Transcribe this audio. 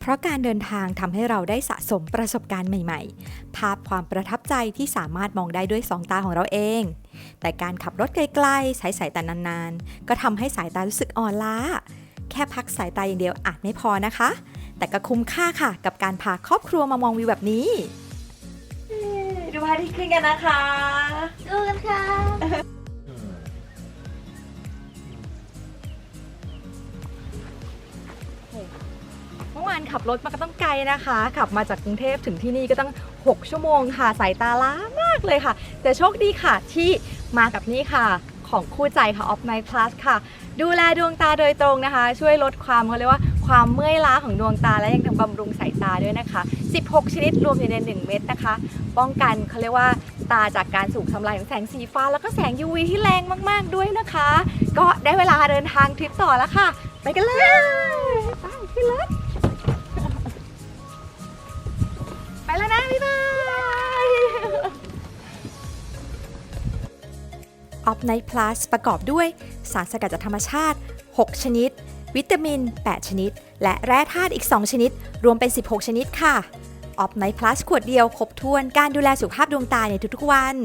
เพราะการเดินทางทำให้เราได้สะสมประสบการณ์ใหม่ๆ ภาพความประทับใจที่สามารถมองได้ด้วยสองตาของเราเอง แต่การขับรถไกลๆใช้สายตานานๆ ก็ทำให้สายตารู้สึกอ่อนล้า แค่พักสายตาอย่างเดียวอาจไม่พอนะคะ แต่ก็คุ้มค่าค่ะ กับการพาครอบครัวมามองวิวแบบนี้ ดูพระอาทิตย์ขึ้นกันนะคะดูกันค่ะ วานขับรถมาก็ต้องไกลนะคะ ขับมาจากกรุงเทพถึงที่นี่ก็ต้อง6 ชั่วโมงค่ะสายตาล้ามากเลยค่ะ แต่โชคดีค่ะที่มากับนี่ค่ะของคู่ใจค่ะ Off Night Plus ค่ะ ดูแลดวงตาโดยตรงนะคะ ช่วยลดความเขาเรียกว่าความเมื่อยล้าของดวงตาและยังทำบำรุงสายตาด้วยนะคะ 16 ชนิดรวมอยู่ใน 1 เม็ดนะคะ ป้องกันเขาเรียกว่าตาจากการสูบทำลายของแสงสีฟ้า แล้วก็แสง UV ที่แรงมากๆด้วยนะคะ ก็ได้เวลาเดินทางทริปต่อแล้วค่ะ ไปกันเลย ไปขึ้นรถ ออฟไนท์พลัสประกอบด้วย สารสกัดจากธรรมชาติ 6 ชนิด วิตามิน 8 ชนิด และแร่ธาตุอีก 2 ชนิด รวมเป็น 16 ชนิดค่ะออฟไนท์พลัสขวดเดียวครบถ้วนการดูแลสุขภาพดวงตาในทุกๆวัน